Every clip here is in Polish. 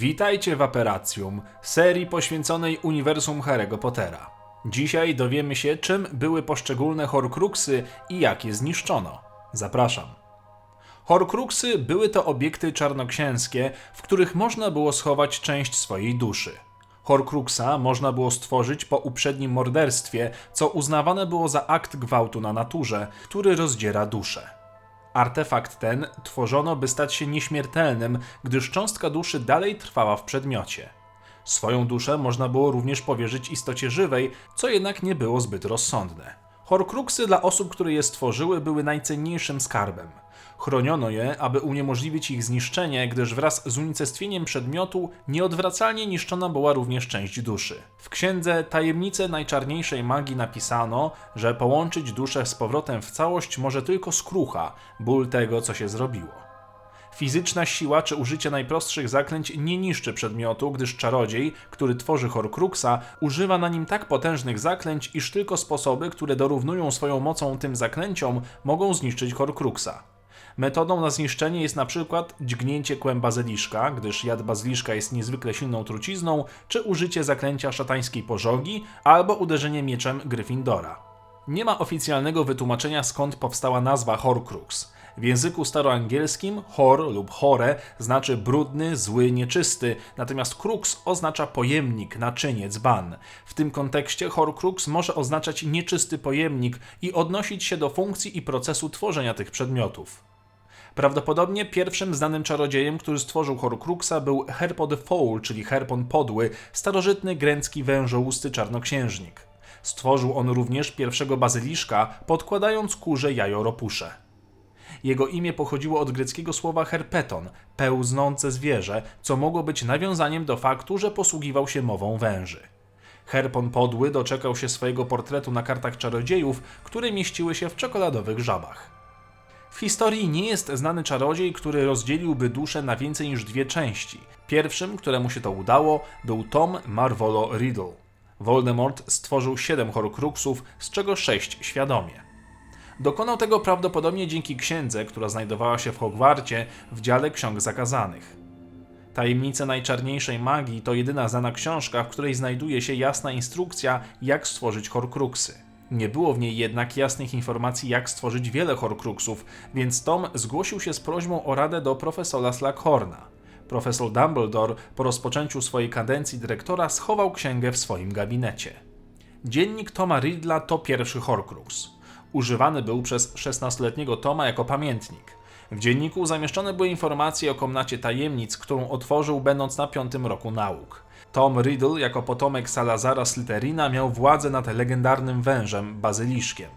Witajcie w Aperacjum, serii poświęconej uniwersum Harry'ego Pottera. Dzisiaj dowiemy się, czym były poszczególne Horcruxy i jak je zniszczono. Zapraszam. Horcruxy były to obiekty czarnoksięskie, w których można było schować część swojej duszy. Horcruxa można było stworzyć po uprzednim morderstwie, co uznawane było za akt gwałtu na naturze, który rozdziera duszę. Artefakt ten tworzono, by stać się nieśmiertelnym, gdyż cząstka duszy dalej trwała w przedmiocie. Swoją duszę można było również powierzyć istocie żywej, co jednak nie było zbyt rozsądne. Horcruxy dla osób, które je stworzyły, były najcenniejszym skarbem. Chroniono je, aby uniemożliwić ich zniszczenie, gdyż wraz z unicestwieniem przedmiotu nieodwracalnie niszczona była również część duszy. W księdze Tajemnice Najczarniejszej Magii napisano, że połączyć duszę z powrotem w całość może tylko skrucha, ból tego, co się zrobiło. Fizyczna siła czy użycie najprostszych zaklęć nie niszczy przedmiotu, gdyż czarodziej, który tworzy Horcruxa, używa na nim tak potężnych zaklęć, iż tylko sposoby, które dorównują swoją mocą tym zaklęciom, mogą zniszczyć Horcruxa. Metodą na zniszczenie jest na przykład dźgnięcie kłem bazyliszka, gdyż jad bazyliszka jest niezwykle silną trucizną, czy użycie zaklęcia szatańskiej pożogi, albo uderzenie mieczem Gryffindora. Nie ma oficjalnego wytłumaczenia skąd powstała nazwa Horcrux. W języku staroangielskim hor lub hore znaczy brudny, zły, nieczysty, natomiast crux oznacza pojemnik, naczynie, dzban. W tym kontekście horcrux może oznaczać nieczysty pojemnik i odnosić się do funkcji i procesu tworzenia tych przedmiotów. Prawdopodobnie pierwszym znanym czarodziejem, który stworzył Horcruxa był Herpo the Foul, czyli Herpon Podły, starożytny grecki wężołusty czarnoksiężnik. Stworzył on również pierwszego bazyliszka, podkładając kurze jajo ropusze. Jego imię pochodziło od greckiego słowa herpeton, pełznące zwierzę, co mogło być nawiązaniem do faktu, że posługiwał się mową węży. Herpon Podły doczekał się swojego portretu na kartach czarodziejów, które mieściły się w czekoladowych żabach. W historii nie jest znany czarodziej, który rozdzieliłby duszę na więcej niż dwie części. Pierwszym, któremu się to udało, był Tom Marvolo Riddle. Voldemort stworzył siedem Horcruxów, z czego sześć świadomie. Dokonał tego prawdopodobnie dzięki księdze, która znajdowała się w Hogwarcie w dziale ksiąg zakazanych. Tajemnice Najczarniejszej Magii to jedyna znana książka, w której znajduje się jasna instrukcja, jak stworzyć Horcruxy. Nie było w niej jednak jasnych informacji, jak stworzyć wiele Horcruxów, więc Tom zgłosił się z prośbą o radę do profesora Slughorna. Profesor Dumbledore po rozpoczęciu swojej kadencji dyrektora schował księgę w swoim gabinecie. Dziennik Toma Riddla to pierwszy Horcrux. Używany był przez 16-letniego Toma jako pamiętnik. W dzienniku zamieszczone były informacje o komnacie tajemnic, którą otworzył będąc na piątym roku nauk. Tom Riddle, jako potomek Salazara Slytherina, miał władzę nad legendarnym wężem, bazyliszkiem.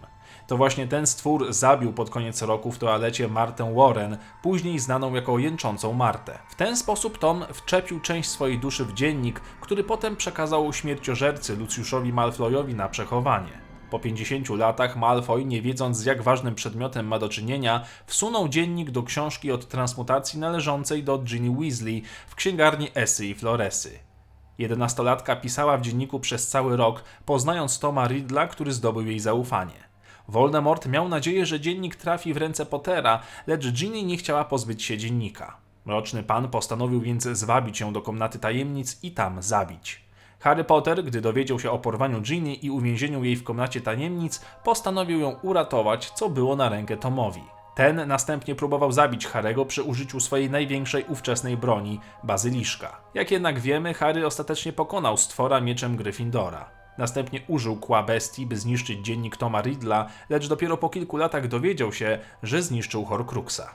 To właśnie ten stwór zabił pod koniec roku w toalecie Martę Warren, później znaną jako jęczącą Martę. W ten sposób Tom wczepił część swojej duszy w dziennik, który potem przekazał śmierciożercy Luciuszowi Malfoyowi na przechowanie. Po 50 latach Malfoy, nie wiedząc z jak ważnym przedmiotem ma do czynienia, wsunął dziennik do książki od transmutacji należącej do Ginny Weasley w księgarni Esy i Floresy. Jedenastolatka pisała w dzienniku przez cały rok, poznając Toma Riddla, który zdobył jej zaufanie. Voldemort miał nadzieję, że dziennik trafi w ręce Pottera, lecz Ginny nie chciała pozbyć się dziennika. Mroczny pan postanowił więc zwabić ją do komnaty tajemnic i tam zabić. Harry Potter, gdy dowiedział się o porwaniu Ginny i uwięzieniu jej w komnacie tajemnic, postanowił ją uratować, co było na rękę Tomowi. Ten następnie próbował zabić Harego przy użyciu swojej największej ówczesnej broni, bazyliszka. Jak jednak wiemy, Harry ostatecznie pokonał stwora mieczem Gryffindora. Następnie użył kła bestii, by zniszczyć dziennik Toma Riddla, lecz dopiero po kilku latach dowiedział się, że zniszczył Horcruxa.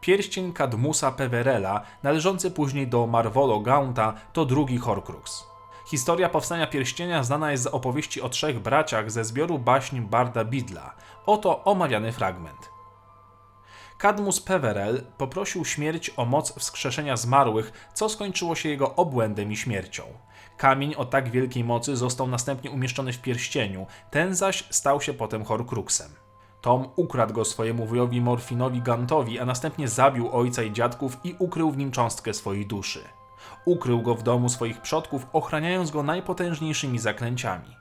Pierścień Cadmusa Peverella, należący później do Marvolo Gaunta, to drugi Horcrux. Historia powstania pierścienia znana jest z opowieści o trzech braciach ze zbioru baśń Barda Bidla. Oto omawiany fragment. Cadmus Peverell poprosił śmierć o moc wskrzeszenia zmarłych, co skończyło się jego obłędem i śmiercią. Kamień o tak wielkiej mocy został następnie umieszczony w pierścieniu, ten zaś stał się potem Horcruxem. Tom ukradł go swojemu wujowi Morfinowi Gantowi, a następnie zabił ojca i dziadków i ukrył w nim cząstkę swojej duszy. Ukrył go w domu swoich przodków, ochraniając go najpotężniejszymi zaklęciami.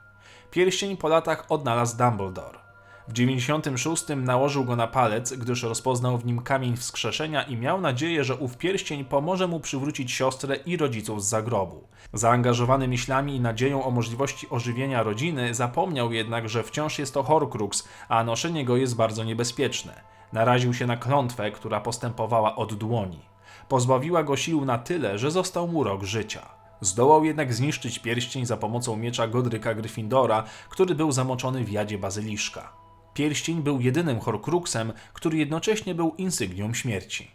Pierścień po latach odnalazł Dumbledore. W 96 nałożył go na palec, gdyż rozpoznał w nim kamień wskrzeszenia i miał nadzieję, że ów pierścień pomoże mu przywrócić siostrę i rodziców z zagrobu. Zaangażowany myślami i nadzieją o możliwości ożywienia rodziny, zapomniał jednak, że wciąż jest to Horcrux, a noszenie go jest bardzo niebezpieczne. Naraził się na klątwę, która postępowała od dłoni. Pozbawiła go sił na tyle, że został mu rok życia. Zdołał jednak zniszczyć pierścień za pomocą miecza Godryka Gryffindora, który był zamoczony w jadzie bazyliszka. Pierścień był jedynym Horcruxem, który jednocześnie był insygnią śmierci.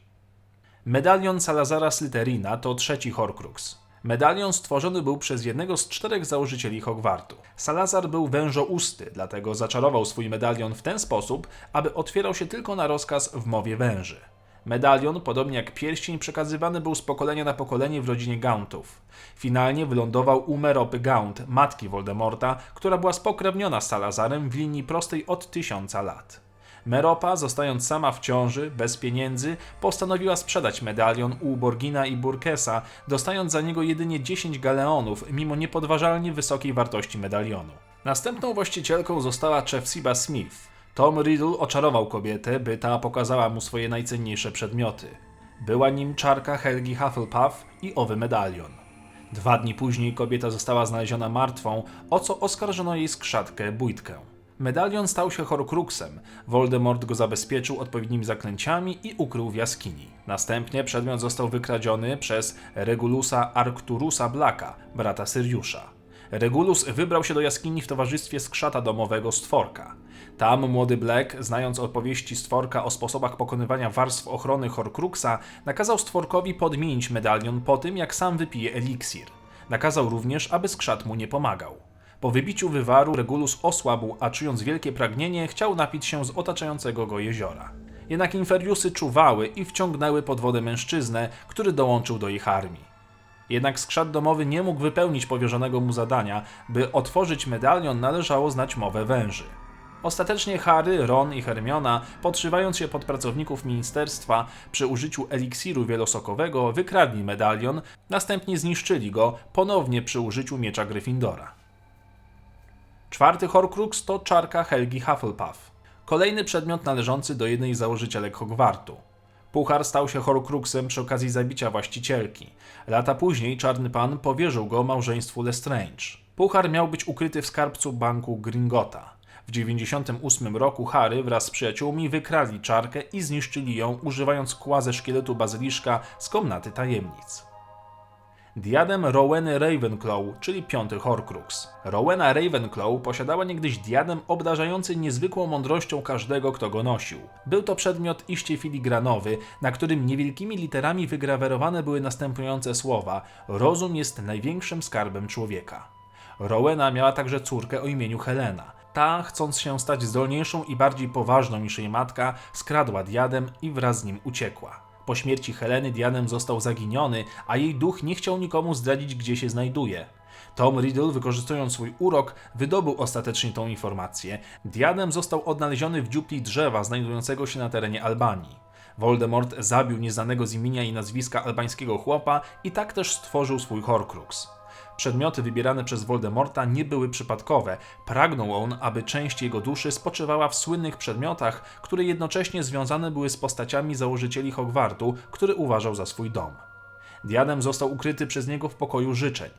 Medalion Salazara Slytherina to trzeci Horcrux. Medalion stworzony był przez jednego z czterech założycieli Hogwartu. Salazar był wężousty, dlatego zaczarował swój medalion w ten sposób, aby otwierał się tylko na rozkaz w mowie węży. Medalion, podobnie jak pierścień, przekazywany był z pokolenia na pokolenie w rodzinie Gauntów. Finalnie wylądował u Meropy Gaunt, matki Voldemorta, która była spokrewniona z Salazarem w linii prostej od tysiąca lat. Meropa, zostając sama w ciąży, bez pieniędzy, postanowiła sprzedać medalion u Borgina i Burkesa, dostając za niego jedynie 10 galeonów, mimo niepodważalnie wysokiej wartości medalionu. Następną właścicielką została Chefsiba Smith. Tom Riddle oczarował kobietę, by ta pokazała mu swoje najcenniejsze przedmioty. Była nim czarka Helgi Hufflepuff i owy medalion. Dwa dni później kobieta została znaleziona martwą, o co oskarżono jej skrzatkę Bójtkę. Medalion stał się Horcruxem. Voldemort go zabezpieczył odpowiednimi zaklęciami i ukrył w jaskini. Następnie przedmiot został wykradziony przez Regulusa Arcturusa Blacka, brata Syriusza. Regulus wybrał się do jaskini w towarzystwie skrzata domowego Stworka. Tam młody Black, znając opowieści Stworka o sposobach pokonywania warstw ochrony Horcruxa, nakazał Stworkowi podmienić medalion po tym, jak sam wypije eliksir. Nakazał również, aby skrzat mu nie pomagał. Po wybiciu wywaru Regulus osłabł, a czując wielkie pragnienie, chciał napić się z otaczającego go jeziora. Jednak Inferiusy czuwały i wciągnęły pod wodę mężczyznę, który dołączył do ich armii. Jednak skrzat domowy nie mógł wypełnić powierzonego mu zadania, by otworzyć medalion należało znać mowę węży. Ostatecznie Harry, Ron i Hermiona, podszywając się pod pracowników ministerstwa przy użyciu eliksiru wielosokowego, wykradli medalion, następnie zniszczyli go ponownie przy użyciu miecza Gryffindora. Czwarty Horcrux to czarka Helgi Hufflepuff. Kolejny przedmiot należący do jednej z założycielek Hogwartu. Puchar stał się Horcruxem przy okazji zabicia właścicielki. Lata później Czarny Pan powierzył go małżeństwu Lestrange. Puchar miał być ukryty w skarbcu banku Gringota. W 98 roku Harry wraz z przyjaciółmi wykradli czarkę i zniszczyli ją, używając kła ze szkieletu bazyliszka z komnaty tajemnic. Diadem Roweny Ravenclaw, czyli piąty Horcrux. Rowena Ravenclaw posiadała niegdyś diadem obdarzający niezwykłą mądrością każdego, kto go nosił. Był to przedmiot iście filigranowy, na którym niewielkimi literami wygrawerowane były następujące słowa: Rozum jest największym skarbem człowieka. Rowena miała także córkę o imieniu Helena. Ta, chcąc się stać zdolniejszą i bardziej poważną niż jej matka, skradła diadem i wraz z nim uciekła. Po śmierci Heleny Diadem został zaginiony, a jej duch nie chciał nikomu zdradzić, gdzie się znajduje. Tom Riddle, wykorzystując swój urok, wydobył ostatecznie tą informację. Diadem został odnaleziony w dziupli drzewa znajdującego się na terenie Albanii. Voldemort zabił nieznanego z imienia i nazwiska albańskiego chłopa i tak też stworzył swój Horcrux. Przedmioty wybierane przez Voldemorta nie były przypadkowe. Pragnął on, aby część jego duszy spoczywała w słynnych przedmiotach, które jednocześnie związane były z postaciami założycieli Hogwartu, który uważał za swój dom. Diadem został ukryty przez niego w pokoju życzeń.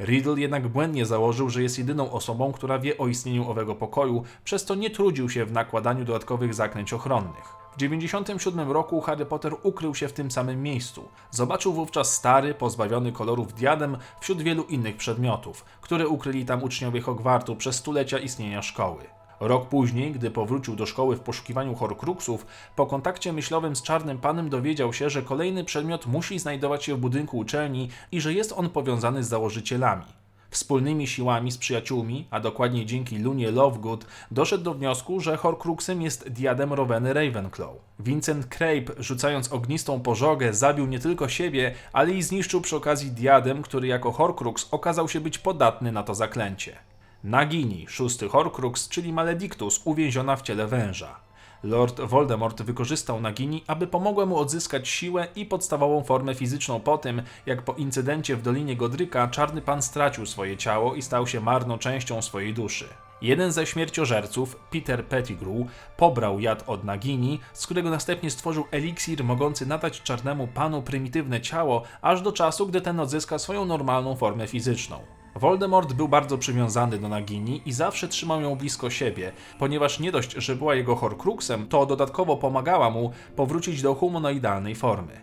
Riddle jednak błędnie założył, że jest jedyną osobą, która wie o istnieniu owego pokoju, przez to nie trudził się w nakładaniu dodatkowych zaklęć ochronnych. W 1997 roku Harry Potter ukrył się w tym samym miejscu. Zobaczył wówczas stary, pozbawiony kolorów diadem wśród wielu innych przedmiotów, które ukryli tam uczniowie Hogwartu przez stulecia istnienia szkoły. Rok później, gdy powrócił do szkoły w poszukiwaniu Horcruxów, po kontakcie myślowym z Czarnym Panem dowiedział się, że kolejny przedmiot musi znajdować się w budynku uczelni i że jest on powiązany z założycielami. Wspólnymi siłami z przyjaciółmi, a dokładniej dzięki Lunie Lovegood, doszedł do wniosku, że Horcruxem jest diadem Roweny Ravenclaw. Vincent Crape, rzucając ognistą pożogę, zabił nie tylko siebie, ale i zniszczył przy okazji diadem, który jako Horcrux okazał się być podatny na to zaklęcie. Nagini, szósty Horcrux, czyli Maledictus, uwięziona w ciele węża. Lord Voldemort wykorzystał Nagini, aby pomogła mu odzyskać siłę i podstawową formę fizyczną po tym, jak po incydencie w Dolinie Godryka Czarny Pan stracił swoje ciało i stał się marną częścią swojej duszy. Jeden ze śmierciożerców, Peter Pettigrew, pobrał jad od Nagini, z którego następnie stworzył eliksir mogący nadać czarnemu panu prymitywne ciało, aż do czasu, gdy ten odzyska swoją normalną formę fizyczną. Voldemort był bardzo przywiązany do Nagini i zawsze trzymał ją blisko siebie, ponieważ nie dość, że była jego Horcruxem, to dodatkowo pomagała mu powrócić do humanoidalnej formy.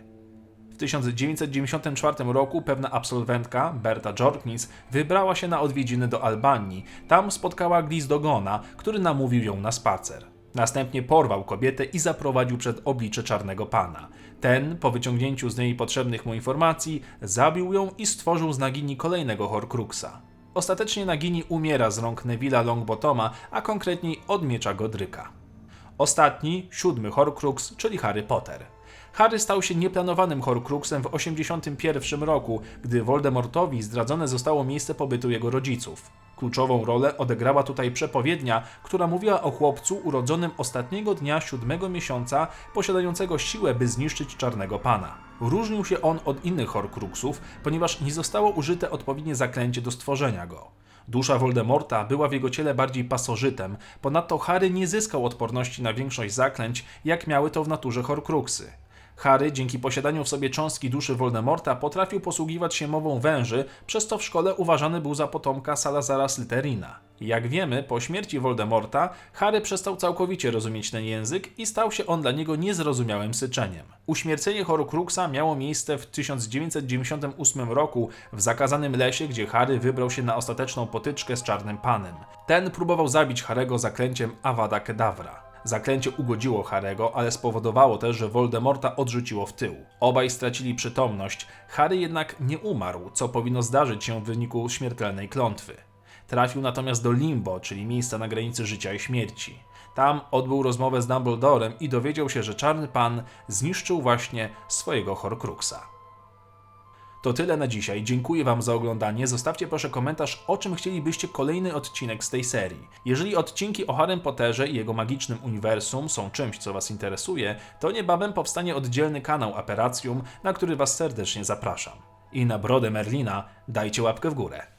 W 1994 roku pewna absolwentka, Berta Jorkins, wybrała się na odwiedziny do Albanii. Tam spotkała Glizdogona, który namówił ją na spacer. Następnie porwał kobietę i zaprowadził przed oblicze Czarnego Pana. Ten, po wyciągnięciu z niej potrzebnych mu informacji, zabił ją i stworzył z Nagini kolejnego Horcruxa. Ostatecznie Nagini umiera z rąk Neville'a Longbotoma, a konkretniej od miecza Godryka. Ostatni, siódmy Horcrux, czyli Harry Potter. Harry stał się nieplanowanym Horcruxem w 1981 roku, gdy Voldemortowi zdradzone zostało miejsce pobytu jego rodziców. Kluczową rolę odegrała tutaj przepowiednia, która mówiła o chłopcu urodzonym ostatniego dnia siódmego miesiąca, posiadającego siłę, by zniszczyć Czarnego Pana. Różnił się on od innych Horcruxów, ponieważ nie zostało użyte odpowiednie zaklęcie do stworzenia go. Dusza Voldemorta była w jego ciele bardziej pasożytem, ponadto Harry nie zyskał odporności na większość zaklęć, jak miały to w naturze Horcruxy. Harry, dzięki posiadaniu w sobie cząstki duszy Voldemorta, potrafił posługiwać się mową węży, przez co w szkole uważany był za potomka Salazara Slytherina. Jak wiemy, po śmierci Voldemorta, Harry przestał całkowicie rozumieć ten język i stał się on dla niego niezrozumiałym syczeniem. Uśmiercenie Horcruxa miało miejsce w 1998 roku w zakazanym lesie, gdzie Harry wybrał się na ostateczną potyczkę z Czarnym Panem. Ten próbował zabić Harego zaklęciem Avada Kedavra. Zaklęcie ugodziło Harego, ale spowodowało też, że Voldemorta odrzuciło w tył. Obaj stracili przytomność, Harry jednak nie umarł, co powinno zdarzyć się w wyniku śmiertelnej klątwy. Trafił natomiast do Limbo, czyli miejsca na granicy życia i śmierci. Tam odbył rozmowę z Dumbledorem i dowiedział się, że Czarny Pan zniszczył właśnie swojego Horcruxa. To tyle na dzisiaj. Dziękuję Wam za oglądanie. Zostawcie proszę komentarz, o czym chcielibyście kolejny odcinek z tej serii. Jeżeli odcinki o Harrym Potterze i jego magicznym uniwersum są czymś, co Was interesuje, to niebawem powstanie oddzielny kanał Aperacjum, na który Was serdecznie zapraszam. I na brodę Merlina dajcie łapkę w górę.